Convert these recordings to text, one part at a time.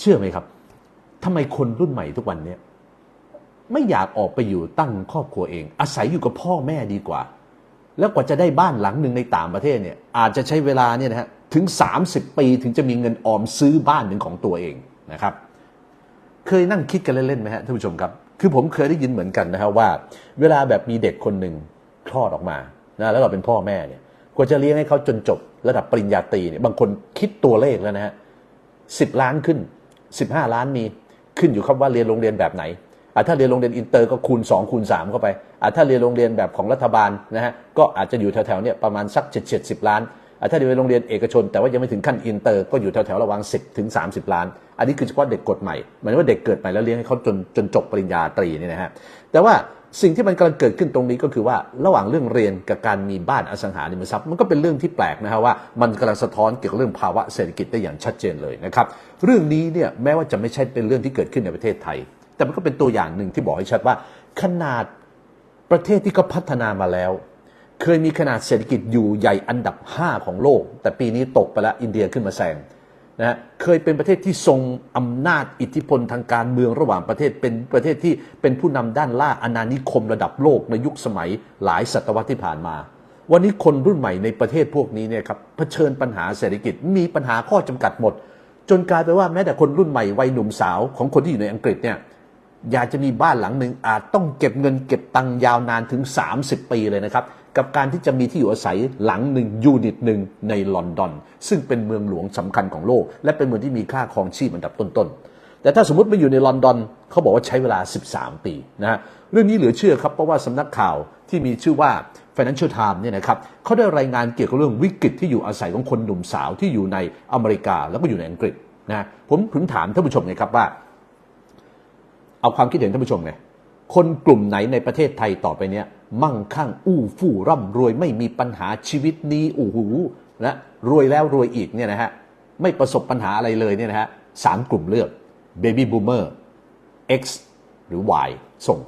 เชื่อไหมครับทำไมคนรุ่นใหม่ทุกวันเนี้ยไม่อยากออกไปอยู่ตั้งครอบครัวเอง อาศัยอยู่กับพ่อแม่ดีกว่า แล้วกว่าจะได้บ้านหลังหนึ่งในต่างประเทศเนี่ยอาจจะใช้เวลาเนี่ยนะฮะถึง 30 ปีถึงจะมีเงินออมซื้อบ้านหนึ่งของตัวเองนะครับ เคยนั่งคิดกันเล่นๆไหมฮะท่านผู้ชมครับ คือผมเคยได้ยินเหมือนกันนะฮะว่า เวลาแบบมีเด็กคนหนึ่งคลอดออกมานะแล้วเราเป็นพ่อแม่เนี่ยกว่าจะเลี้ยงให้เขาจนจบระดับปริญญาตรีเนี่ยบางคนคิดตัวเลขแล้วนะฮะสิบล้านขึ้น 15 ล้านมีขึ้นอยู่ครับว่าเรียนโรงเรียนแบบไหนอถ้าเรียนโรงเรียนอินเตอร์ก็คูณ 2 คูณ 3 เข้าไปอถ้าเรียนโรงเรียนแบบของรัฐบาลนะฮะก็อาจจะอยู่แถวๆเนี่ยประมาณสัก7 7 0ล้านอะถ้าเรียนโรงเรียนเอกชน แต่ว่ายังไม่ถึงขั้นอินเตอร์ก็อยู่แถวๆระหว่าง 10 ถึง 30 ล้าน อันนี้คือเฉพาะเด็กกฎใหม่หมายว่าเด็กเกิดใหม่แล้วเลี้ยงให้เขาจนจนจบปริญญาตรีนี่นะฮะแต่ว่า สิ่งที่มันกำลังเกิดขึ้นตรงนี้ก็คือว่าระหว่างเรื่องเรียนกับการมีบ้านอสังหาริมทรัพย์มันก็เป็นเรื่องที่แปลกนะฮะว่ามันกำลังสะท้อนเกี่ยวกับเรื่องภาวะเศรษฐกิจได้อย่างชัดเจนเลยนะครับเรื่องนี้เนี่ยแม้ว่าจะไม่ใช่เป็นเรื่องที่เกิดขึ้นในประเทศไทย แต่มันก็เป็นตัวอย่างหนึ่งที่บอกให้ชัดว่า ขนาดประเทศที่เขาพัฒนามาแล้ว เคยมีขนาดเศรษฐกิจอยู่ใหญ่อันดับ 5 ของโลก แต่ปีนี้ตกไปแล้วอินเดียขึ้นมาแซง นะเคยเป็นประเทศที่ทรงอำนาจอิทธิพลทางการเมืองระหว่างประเทศเป็นประเทศที่เป็นผู้นำด้านล่าอาณานิคมระดับโลกในยุคสมัยหลายศตวรรษที่ผ่านมา วันนี้คนรุ่นใหม่ในประเทศพวกนี้เนี่ยครับเผชิญปัญหาเศรษฐกิจมีปัญหาข้อจำกัดหมด จนกลายไปว่าแม้แต่คนรุ่นใหม่วัยหนุ่มสาวของคนที่อยู่ในอังกฤษเนี่ย อยากจะมีบ้านหลังหนึ่งอาจต้องเก็บเงินเก็บตังค์ยาวนานถึง 30 ปีเลยนะครับ กับการที่จะมีที่อยู่อาศัยหลังหนึ่งยูนิตหนึ่งในลอนดอน ซึ่งเป็นเมืองหลวงสำคัญของโลก และเป็นเมืองที่มีค่าครองชีพอันดับต้นๆ แต่ถ้าสมมติไปอยู่ในลอนดอนเขาบอกว่าใช้เวลา 13 ปีนะฮะเรื่องนี้เหลือเชื่อครับเพราะว่าสำนักข่าวที่มีชื่อว่า Financial Times เนี่ยนะครับเขาได้รายงานเกี่ยวกับเรื่องวิกฤตที่อยู่อาศัยของคนหนุ่มสาวที่อยู่ในอเมริกาแล้วก็อยู่ในอังกฤษนะผมถึงถามท่านผู้ชมไงครับว่า เอาความคิดเห็นท่านผู้ชมไงคนกลุ่มไหนในประเทศไทยต่อไปเนี้ยมั่งคั่งอู้ฟู่ร่ำรวยไม่มีปัญหาชีวิตนี้อู้หูนะรวยแล้วรวยอีกเนี่ยนะฮะไม่ประสบปัญหาอะไรเลยเนี่ยนะฮะสามกลุ่มเลือก Baby Boomer X หรือ Y ส่ง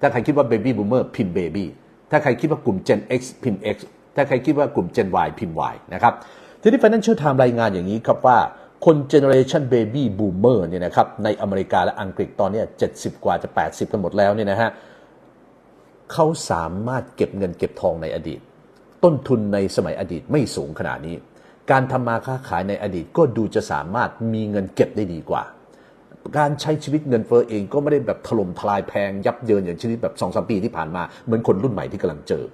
ถ้าใครคิดว่า Baby Boomer พิมพ์ Baby ถ้าใครคิดว่ากลุ่ม Gen X พิมพ์ X ถ้าใครคิดว่ากลุ่ม Gen Y พิมพ์ Y นะครับทีนี้ Financial Times รายงานอย่างนี้ครับว่า คนเจเนอเรชันเบบี้บูมเมอร์เนี่ยนะครับในอเมริกาและอังกฤษตอนนี้ 70 กว่าจะ 80 กันหมดแล้วเนี่ยนะฮะเขาสามารถเก็บเงินเก็บทองในอดีต ต้นทุนในสมัยอดีตไม่สูงขนาดนี้ การทำมาค้าขายในอดีตก็ดูจะสามารถมีเงินเก็บได้ดีกว่า การใช้ชีวิตเงินเฟ้อเองก็ไม่ได้แบบถล่มทลายแพงยับเยินอย่างชีวิตแบบสองสามปีที่ผ่านมาเหมือนคนรุ่นใหม่ที่กำลังเจอ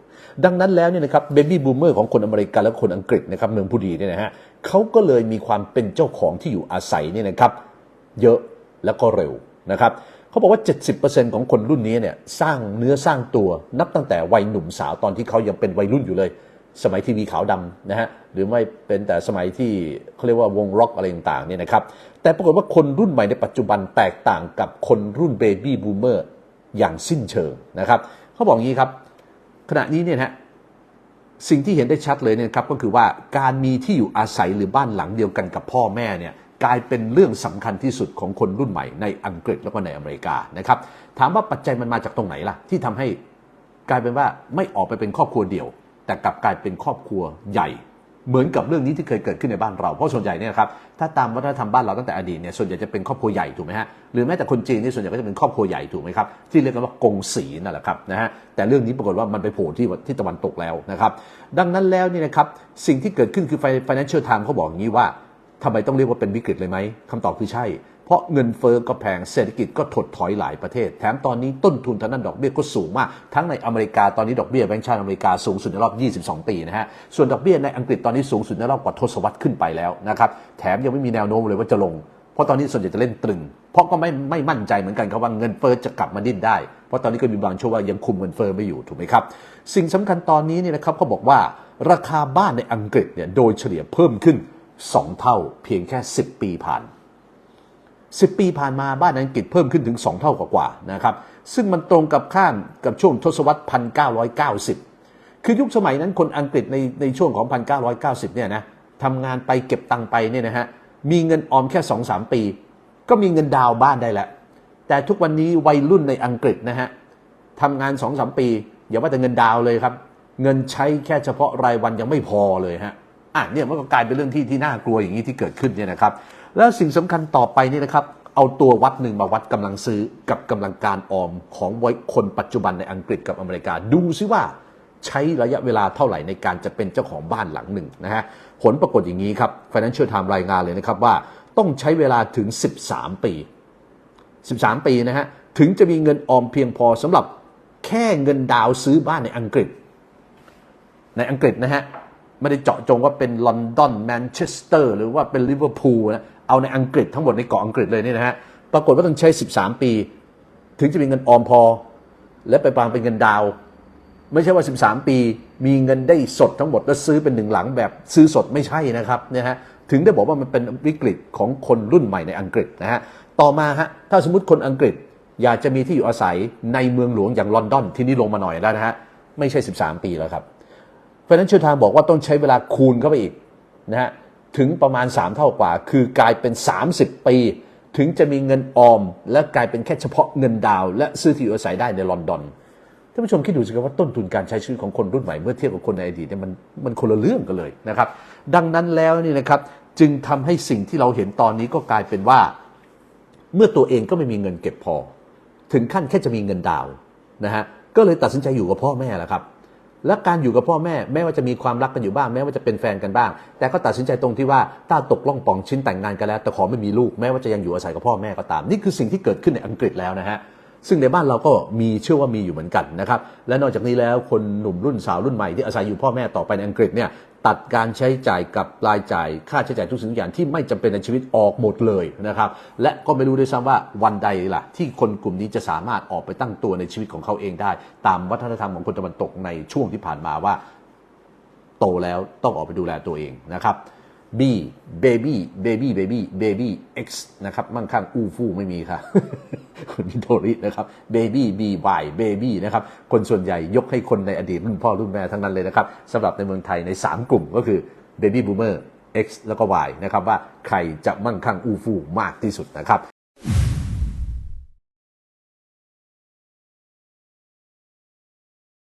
ดังนั้นแล้วเนี่ยนะครับเบบี้บูมเมอร์ของคนอเมริกันและคนอังกฤษนะครับเมืองผู้ดีเนี่ยนะฮะเขาก็เลยมีความเป็นเจ้าของที่อยู่อาศัยเนี่ยนะครับเยอะแล้วก็เร็วนะครับเขาบอกว่า 70%ของคนรุ่นนี้เนี่ยสร้างเนื้อสร้างตัวนับตั้งแต่วัยหนุ่มสาวตอนที่เขายังเป็นวัยรุ่นอยู่เลย สมัยทีวีขาวดำนะฮะหรือไม่เป็นแต่สมัยที่เขาเรียกว่าวงร็อกอะไรต่างๆเนี่ยนะครับ แต่ปรากฏว่าคนรุ่นใหม่ในปัจจุบันแตกต่างกับคนรุ่นเบบี้บูมเมอร์อย่างสิ้นเชิงนะครับเขาบอกงี้ครับ ขณะนี้เนี่ยนะฮะสิ่งที่เห็นได้ชัดเลยเนี่ยครับก็คือว่าการมีที่อยู่อาศัยหรือบ้านหลังเดียวกันกับพ่อแม่เนี่ยกลายเป็นเรื่องสำคัญที่สุดของคนรุ่นใหม่ในอังกฤษแล้วก็ในอเมริกานะครับถามว่าปัจจัยมันมาจากตรงไหนล่ะ ที่ทำให้กลายเป็นว่าไม่ออกไปเป็นครอบครัวเดี่ยว แต่กลับกลายเป็นครอบครัวใหญ่ เหมือนกับเรื่องนี้ที่เคยเกิดขึ้นในบ้านเรา เพราะส่วนใหญ่เนี่ยนะครับถ้าตามวัฒนธรรมบ้านเราตั้งแต่อดีตเนี่ยส่วนใหญ่จะเป็นครอบครัวใหญ่ถูกไหมฮะหรือแม้แต่คนจีนนี่ส่วนใหญ่ก็จะเป็นครอบครัวใหญ่ถูกไหมครับที่เรียกกันว่ากงสีนั่นแหละครับนะฮะแต่เรื่องนี้ปรากฏว่ามันไปโผล่ที่ที่ตะวันตกแล้วนะครับ ดังนั้นแล้วนี่นะครับสิ่งที่เกิดขึ้นคือ Financial Times เขาบอกอย่างนี้ว่าทำไมต้องเรียกว่าเป็นวิกฤตเลยไหมคำตอบคือใช่ เพราะเงินเฟอ้อก็แพงเศรษฐกิจก็ถดถอยหลายประเทศ แถมตอนนี้ต้นทุนทางด้านดอกเบี้ยก็สูงมาก ทั้งในอเมริกาตอนนี้ดอกเบี้ยแบงก์ชาติอเมริกาสูงสุดในรอบ 22 ปีนะฮะ ส่วนดอกเบี้ยในอังกฤษตอนนี้สูงสุดในรอบกว่าทศวรรษขึ้นไปแล้วนะครับ แถมยังไม่มีแนวโน้มเลยว่าจะลง เพราะตอนนี้ส่วนใหญ่จะเล่นตรึง เพราะก็ไม่ไม่มั่นใจเหมือนกันครับว่าเงินเฟ้อจะกลับมาดิ้นได้ เพราะตอนนี้ก็มีบางช่วงว่ายังคุมเงินเฟ้อไม่อยู่ถูกไหมครับ สิ่งสำคัญตอนนี้เนี่ยนะครับเขาบอกว่าราคาบ้านในอังกฤษเนี่ยโดยเฉลี่ยเพิ่มขึ้น 2 เท่าเพียงแค่ 10 ปีผ่าน 10 ปีผ่านมาบ้านอังกฤษเพิ่มขึ้นถึง 2 เท่ากว่าๆนะครับซึ่งมันตรงกับข้ามกับช่วงทศวรรษ 1990 คือยุคสมัยนั้นคนอังกฤษในในช่วงของ 1990 เนี่ยนะทำงานไปเก็บตังค์ไปเนี่ยนะฮะมีเงินออมแค่ 2-3 ปี ก็มีเงินดาวบ้านได้แล้ว แต่ทุกวันนี้วัยรุ่นในอังกฤษนะฮะทำงาน 2-3 ปี อย่าว่าแต่เงินดาวเลยครับ เงินใช้แค่เฉพาะรายวันยังไม่พอเลยฮะอะเนี่ยมันก็กลายเป็นเรื่องที่ที่น่ากลัวอย่างนี้ที่เกิดขึ้นเนี่ยนะครับ แล้วสิ่งสำคัญต่อไปนี่นะครับ เอาตัววัดหนึ่งมาวัดกำลังซื้อกับกำลังการออมของวัยคนปัจจุบันในอังกฤษกับอเมริกา ดูซิว่าใช้ระยะเวลาเท่าไหร่ในการจะเป็นเจ้าของบ้านหลังหนึ่งนะฮะผลปรากฏอย่างนี้ครับ Financial Times รายงานเลยนะครับว่าต้องใช้เวลาถึง 13 ปี 13 ปีนะฮะถึงจะมีเงินออมเพียงพอสำหรับแค่เงินดาวซื้อบ้านในอังกฤษ ในอังกฤษนะฮะไม่ได้เจาะจงว่าเป็นลอนดอนแมนเชสเตอร์หรือว่าเป็นลิเวอร์พูลนะ เอาในอังกฤษทั้งหมดในเกาะอังกฤษเลยนี่นะฮะปรากฏว่าต้องใช้ 13 ปี ถึงจะมีเงินออมพอ และไปปางเป็นเงินดาว ไม่ใช่ว่า 13 ปี มีเงินได้สดทั้งหมดแล้วซื้อเป็นหนึ่งหลังแบบซื้อสดไม่ใช่นะครับเนี่ยฮะถึงได้บอกว่ามันเป็นวิกฤตของคนรุ่นใหม่ในอังกฤษนะฮะต่อมาฮะถ้าสมมติคนอังกฤษอยากจะมีที่อยู่อาศัยในเมืองหลวงอย่างลอนดอนที่นี่ลงมาหน่อยแล้วนะฮะไม่ใช่ 13 ปีแล้วครับ Financial Times บอกว่าต้องใช้เวลาคูณเข้าไปอีกนะฮะ ถึงประมาณ 3 เท่ากว่า คือกลายเป็น 30 ปี ถึงจะมีเงินออม และกลายเป็นแค่เฉพาะเงินดาว และซื้อที่อยู่อาศัยได้ในลอนดอนท่านผู้ชมคิดดูสิครับว่าต้นทุนการใช้ชีวิตของคนรุ่นใหม่เมื่อเทียบกับคนในอดีตเนี่ยมันมันคนละเรื่องกันเลยนะครับ ดังนั้นแล้วนี่นะครับจึงทำให้สิ่งที่เราเห็นตอนนี้ก็กลายเป็นว่า เมื่อตัวเองก็ไม่มีเงินเก็บพอ ถึงขั้นแค่จะมีเงินดาวนะฮะก็เลยตัดสินใจอยู่กับพ่อแม่แหละครับ และการอยู่กับพ่อแม่แม้ว่าจะมีความรักกันอยู่บ้าง แม้ว่าจะเป็นแฟนกันบ้าง แต่ก็ตัดสินใจตรงที่ว่าถ้าตกล่องปองชิ้นแต่งงานกันแล้ว แต่ขอไม่มีลูกแม้ว่าจะยังอยู่อาศัยกับพ่อแม่ก็ตาม นี่คือสิ่งที่เกิดขึ้นในอังกฤษแล้วนะฮะซึ่งในบ้านเราก็มีเชื่อว่ามีอยู่เหมือนกันนะครับและนอกจากนี้แล้วคนหนุ่มรุ่นสาวรุ่นใหม่ที่อาศัยอยู่พ่อแม่ต่อไปในอังกฤษเนี่ย ตัดการใช้จ่ายกับรายจ่ายค่าใช้จ่ายทุกสิ่งทุกอย่างที่ไม่จำเป็นในชีวิตออกหมดเลยนะครับ และก็ไม่รู้ด้วยซ้ำว่าวันใดล่ะ ที่คนกลุ่มนี้จะสามารถออกไปตั้งตัวในชีวิตของเขาเองได้ ตามวัฒนธรรมของคนตะวันตกในช่วงที่ผ่านมาว่า โตแล้วต้องออกไปดูแลตัวเองนะครับ B baby baby baby baby X นะครับมั่งคั่งอู้ฟู่ไม่มีค่ะ คุณมิโดรินะครับ baby B Y baby นะครับคนส่วนใหญ่ยกให้คนในอดีตรุ่นพ่อรุ่นแม่ทั้งนั้นเลยนะครับสำหรับในเมืองไทยใน 3 กลุ่มก็คือ baby boomer X แล้วก็ Y นะครับว่าใครจะมั่งคั่งอู้ฟู่มากที่สุดนะครับ